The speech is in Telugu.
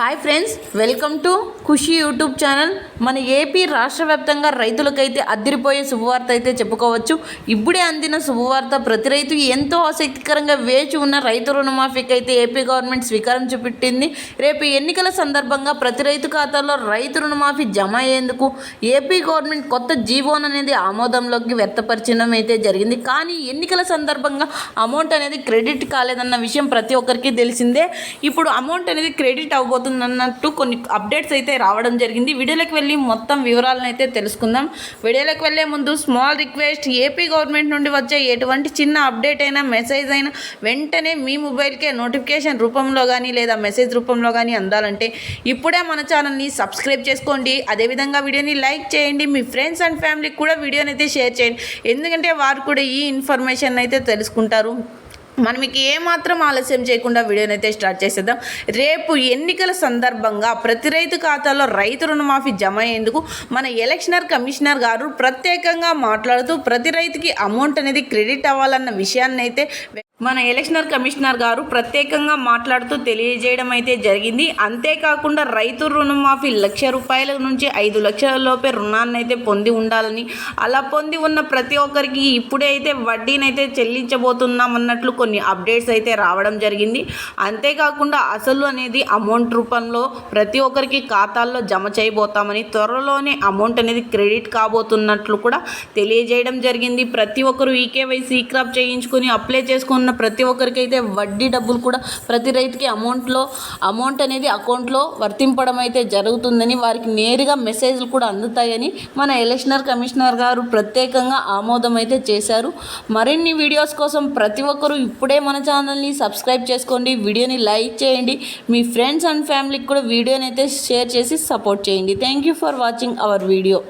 Hi friends welcome to Khushi YouTube channel మన ఏపీ రాష్ట్ర వ్యాప్తంగా రైతులకైతే అదిరిపోయే శుభవార్త అయితే చెప్పుకోవచ్చు. ఇప్పుడే అందిన శుభవార్త ప్రతి రైతు ఎంతో ఆసక్తికరంగా వేచి ఉన్న రైతు రుణమాఫీకి అయితే ఏపీ గవర్నమెంట్ స్వీకారం చూపెట్టింది. రేపు ఎన్నికల సందర్భంగా ప్రతి రైతు ఖాతాలో రైతు రుణమాఫీ జమ అయ్యేందుకు ఏపీ గవర్నమెంట్ కొత్త జీవోన్ అనేది ఆమోదంలోకి వ్యక్తపరచడం అయితే జరిగింది. కానీ ఎన్నికల సందర్భంగా అమౌంట్ అనేది క్రెడిట్ కాలేదన్న విషయం ప్రతి ఒక్కరికి తెలిసిందే. ఇప్పుడు అమౌంట్ అనేది క్రెడిట్ అవబోతుంది అన్నట్టు కొన్ని అప్డేట్స్ అయితే రావడం జరిగింది. వీడియోలోకి వెళ్ళి మొత్తం వివరాలను అయితే తెలుసుకుందాం. వీడియోలోకి వెళ్ళే ముందు స్మాల్ రిక్వెస్ట్ ఏపీ గవర్నమెంట్ నుండి వచ్చే ఎటువంటి చిన్న అప్డేట్ అయినా మెసేజ్ అయినా వెంటనే మీ మొబైల్కే నోటిఫికేషన్ రూపంలో కానీ లేదా మెసేజ్ రూపంలో కానీ అందాలంటే ఇప్పుడే మన ఛానల్ని సబ్స్క్రైబ్ చేసుకోండి. అదేవిధంగా వీడియోని లైక్ చేయండి. మీ ఫ్రెండ్స్ అండ్ ఫ్యామిలీకి కూడా వీడియోని అయితే షేర్ చేయండి. ఎందుకంటే వారు కూడా ఈ ఇన్ఫర్మేషన్ అయితే తెలుసుకుంటారు. మనం మీకు ఏమాత్రం ఆలస్యం చేయకుండా వీడియోని అయితే స్టార్ట్ చేసేద్దాం. రేపు ఎన్నికల సందర్భంగా ప్రతి రైతు ఖాతాలో రైతు రుణమాఫీ జమ అయ్యేందుకు మన ఎలక్షనర్ కమిషనర్ గారు ప్రత్యేకంగా మాట్లాడుతూ ప్రతి రైతుకి అమౌంట్ అనేది క్రెడిట్ అవ్వాలన్న విషయాన్ని అయితే మన ఎలక్షనర్ కమిషనర్ గారు ప్రత్యేకంగా మాట్లాడుతూ తెలియజేయడం అయితే జరిగింది. అంతేకాకుండా రైతు రుణమాఫీ లక్ష రూపాయల నుంచి ఐదు లక్షల లోపే రుణాన్ని అయితే పొంది ఉండాలని అలా పొంది ఉన్న ప్రతి ఒక్కరికి ఇప్పుడే అయితే వడ్డీనైతే చెల్లించబోతున్నాం అన్నట్లు కొన్ని అప్డేట్స్ అయితే రావడం జరిగింది. అంతేకాకుండా అసలు అనేది అమౌంట్ రూపంలో ప్రతి ఒక్కరికి ఖాతాల్లో జమ చేయబోతామని త్వరలోనే అమౌంట్ అనేది క్రెడిట్ కాబోతున్నట్లు కూడా తెలియజేయడం జరిగింది. ప్రతి ఒక్కరు ఈకేవైసీ క్రాప్ చేయించుకొని అప్లై చేసుకున్న ప్రతి ఒక్కరికి అయితే వడ్డీ డబ్బులు కూడా ప్రతి రైతుకి అమౌంట్లో అమౌంట్ అనేది అకౌంట్లో వర్తింపడం అయితే జరుగుతుందని వారికి నేరుగా మెసేజ్లు కూడా అందుతాయని మన ఎలక్షనర్ కమిషనర్ గారు ప్రత్యేకంగా ఆమోదం అయితే చేశారు. మరిన్ని వీడియోస్ కోసం ప్రతి ఒక్కరూ ఇప్పుడే మన ఛానల్ని సబ్స్క్రైబ్ చేసుకోండి వీడియోని లైక్ చేయండి. మీ ఫ్రెండ్స్ అండ్ ఫ్యామిలీకి కూడా వీడియోని అయితే షేర్ చేసి సపోర్ట్ చేయండి. Thank you for watching our video